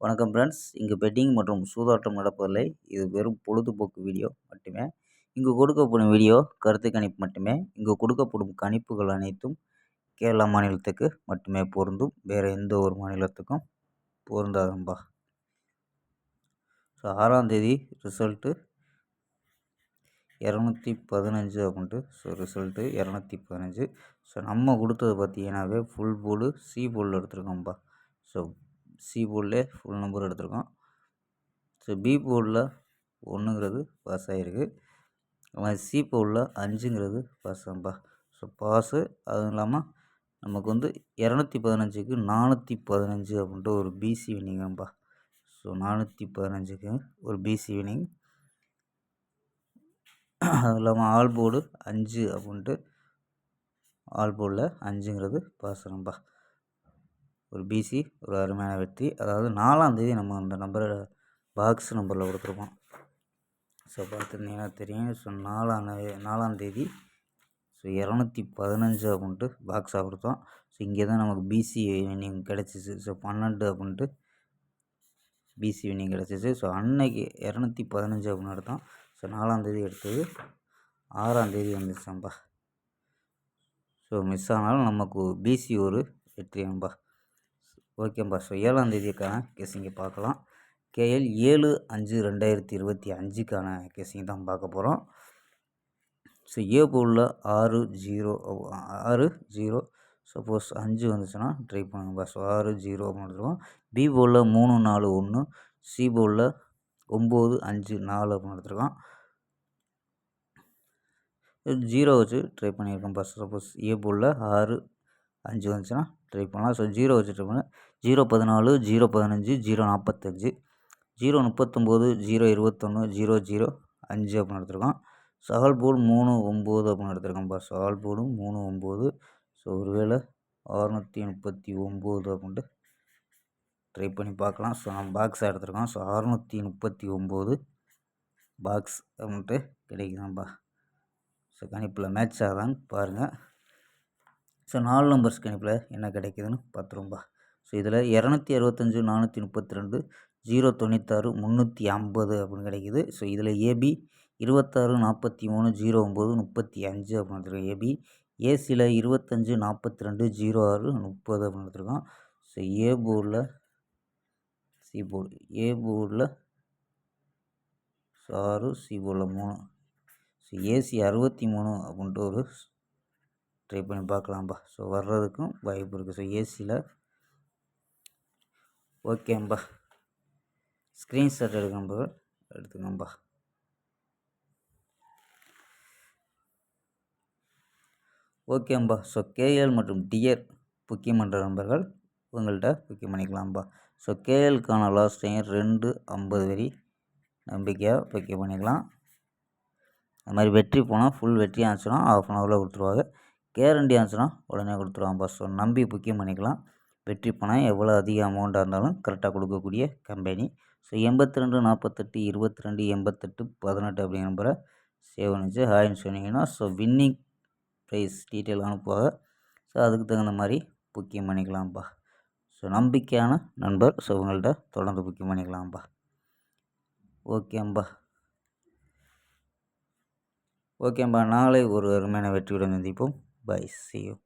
வணக்கம் ஃப்ரெண்ட்ஸ் இங்கு பெட்டிங் மற்றும் சூதாட்டம் நடப்பதில்லை. இது வெறும் பொழுதுபோக்கு வீடியோ மட்டுமே. இங்கு கொடுக்கப்படும் வீடியோ கருத்து கணிப்பு மட்டுமே. இங்கு கொடுக்கப்படும் கணிப்புகள் அனைத்தும் கேரளா மாநிலத்துக்கு மட்டுமே பொருந்தும். வேறு எந்த ஒரு மாநிலத்துக்கும் பொருந்தாதம்பா. ஸோ ஆறாம் தேதி ரிசல்ட்டு இரநூத்தி பதினஞ்சு அப்படின்ட்டு ஸோ ரிசல்ட்டு இரநூத்தி பதினஞ்சு. ஸோ நம்ம கொடுத்தது பார்த்தீங்கன்னாவே ஃபுல் போர்டு சி போர்டில் எடுத்துருக்கோம்ப்பா ஸோ சி போர்டில் ஃபுல் நம்பர் எடுத்திருக்கோம். ஸோ பி போர்டில் ஒன்றுங்கிறது பாஸ் ஆகிருக்கு சி போர்டில் அஞ்சுங்கிறது பாஸ் ஆகும்பா ஸோ பாஸு அதுவும் இல்லாமல் நமக்கு வந்து இரநூத்தி பதினஞ்சுக்கு நானூற்றி பதினஞ்சு அப்படின்ட்டு ஒரு பிசி வினிங்கப்பா ஸோ நானூற்றி பதினஞ்சுக்கு ஒரு பிசி வினிங் அதுவும் இல்லாமல் ஆல் போர்டு அஞ்சு அப்படின்ட்டு ஆல் போர்டில் அஞ்சுங்கிறது பாஸ் ஆகும்பா ஒரு பிசி ஒரு அருமையான வெற்றி. அதாவது நாலாந்தேதி நம்ம அந்த நம்பரை பாக்ஸ் நம்பரில் கொடுத்துருக்கோம் ஸோ பார்த்துருந்தீங்கன்னா தெரியும் ஸோ நாலாம் நாலாந்தேதி ஸோ இரநூத்தி பதினஞ்சு அப்படின்ட்டு பாக்ஸாக கொடுத்தோம். ஸோ இங்கே தான் நமக்கு பிசி வினிங் கிடச்சிச்சு. ஸோ பன்னெண்டு அப்படின்ட்டு பிசி வினிங் கிடச்சிச்சு. ஸோ அன்னைக்கு இரநூத்தி பதினஞ்சு அப்படின்னு எடுத்தோம். ஸோ நாலாந்தேதி எடுத்தது. ஆறாந்தேதி வந்துச்சாம்பா ஸோ மிஸ் ஆனாலும் நமக்கு பிசி ஒரு வெற்றியாம்பா ஓகேம்பா ஸோ ஏழாந்தேதிக்கான கெஸிங்கை பார்க்கலாம். கேஎல் ஏழு அஞ்சு ரெண்டாயிரத்தி இருபத்தி அஞ்சுக்கான கெஸிங் தான் பார்க்க போகிறோம் ஸோ ஏ பொருளில் ஆறு ஜீரோ ஆறு ஜீரோ சப்போஸ் அஞ்சு வந்துச்சுன்னா ட்ரை பண்ணுங்கப்பா ஸோ ஆறு ஜீரோ அப்படின்னு எடுத்துருவோம். பி போலில் மூணு நாலு ஒன்று சி போலில் ஒம்பது அஞ்சு நாலு அப்படின்னு எடுத்துருக்கோம். ஜீரோ வச்சு ட்ரை பண்ணியிருக்கோம்ப்பா சப்போஸ் ஏ போலில் ஆறு அஞ்சு வந்துச்சுன்னா ட்ரை பண்ணலாம். ஸோ ஜீரோ வச்சு ட்ரை பண்ண. ஜீரோ பதினாலு ஜீரோ பதினஞ்சு ஜீரோ நாற்பத்தஞ்சு ஜீரோ முப்பத்தொம்போது ஜீரோ இருபத்தொன்று ஜீரோ ஜீரோ அஞ்சு அப்படின்னு எடுத்துருக்கோம் சால் போர்டு மூணு ஒம்பது அப்படின்னு எடுத்துருக்கோம்ப்பா சால் போர்டு மூணு ஒம்பது. ஸோ ஒருவேளை அறுநூற்றி முப்பத்தி ஒம்பது அப்படின்ட்டு ட்ரை பண்ணி பார்க்கலாம். ஸோ நம்ம பாக்ஸாக எடுத்துருக்கோம் ஸோ அறுநூற்றி முப்பத்தி ஒம்பது பாக்ஸ் அப்படின்ட்டு கிடைக்குதாம்பா ஸோ கணிப்பில் மேட்ச் ஆகுதான்னு பாருங்கள் ஸோ நாலு நம்பர்ஸ் கணிப்பில் என்ன கிடைக்குதுன்னு பார்த்துரும்பா ஸோ இதில் இரநூத்தி அறுபத்தஞ்சு நானூற்றி முப்பத்தி ரெண்டு ஜீரோ தொண்ணூத்தாறு முந்நூற்றி ஐம்பது அப்படின்னு கிடைக்கிது. ஸோ இதில் ஏபி இருபத்தாறு நாற்பத்தி மூணு ஜீரோ ஒம்பது முப்பத்தி அஞ்சு அப்படின்னு எடுத்துருக்கோம் ஏபி ஏசியில் இருபத்தஞ்சு நாற்பத்தி ரெண்டு ஜீரோ ஆறு முப்பது அப்படின்னு எடுத்துருக்கோம் ஸோ ஏ போர்டில் சி போர்டு ஏ போர்டில் ஸோ ஆறு சி போர்டில் மூணு. ஸோ ஏசி அறுபத்தி மூணு அப்படின்ட்டு ஒரு ட்ரை பண்ணி பார்க்கலாம்ப்பா ஸோ வர்றதுக்கும் வாய்ப்பு இருக்குது ஸோ ஏசியில் ஓகேம்பா ஸ்க்ரீன்ஷாட் எடுக்கம்பா. எடுத்துக்கம்பா. ஓகேம்பா ஸோ கேஎல் மற்றும் டிஎர் புக்கிங் பண்ணுற நண்பர்கள் உங்கள்கிட்ட புக்கிங் பண்ணிக்கலாம்ப்பா ஸோ கேஎலுக்கான லாஸ்ட் டைம் ரெண்டு ஐம்பது வரி. நம்பிக்கையாக புக்கிங் பண்ணிக்கலாம். அது மாதிரி வெற்றி போனால் ஃபுல் வெற்றி ஆச்சுன்னா ஆஃப் அன் ஹவரில் கொடுத்துருவாங்க. கேரண்டி ஆச்சுன்னா உடனே கொடுத்துருவாங்க பஸ் நம்பி புக்கிங் பண்ணிக்கலாம். வெற்றி பணம் எவ்வளோ அதிக அமௌண்ட்டாக இருந்தாலும் கரெக்டாக கொடுக்கக்கூடிய கம்பெனி ஸோ எண்பத்தி ரெண்டு நாற்பத்தெட்டு இருபத்தி ரெண்டு எண்பத்தெட்டு பதினெட்டு அப்படிங்கிற நம்பரை சேவ் பண்ணிச்சு. ஹாய்னு சொன்னீங்கன்னா ஸோ வின்னிங் ப்ரைஸ் டீட்டெயில் அனுப்புவாங்க. ஸோ அதுக்கு தகுந்த மாதிரி புக்கிங் பண்ணிக்கலாம்ப்பா ஸோ நம்பிக்கையான நண்பர் ஸோ உங்கள்கிட்ட தொடர்ந்து புக்கிங் பண்ணிக்கலாம்ப்பா ஓகேம்பா ஓகேம்பா நாளை ஒரு அருமையான வெற்றியுடன் சந்திப்போம். Bye. See you.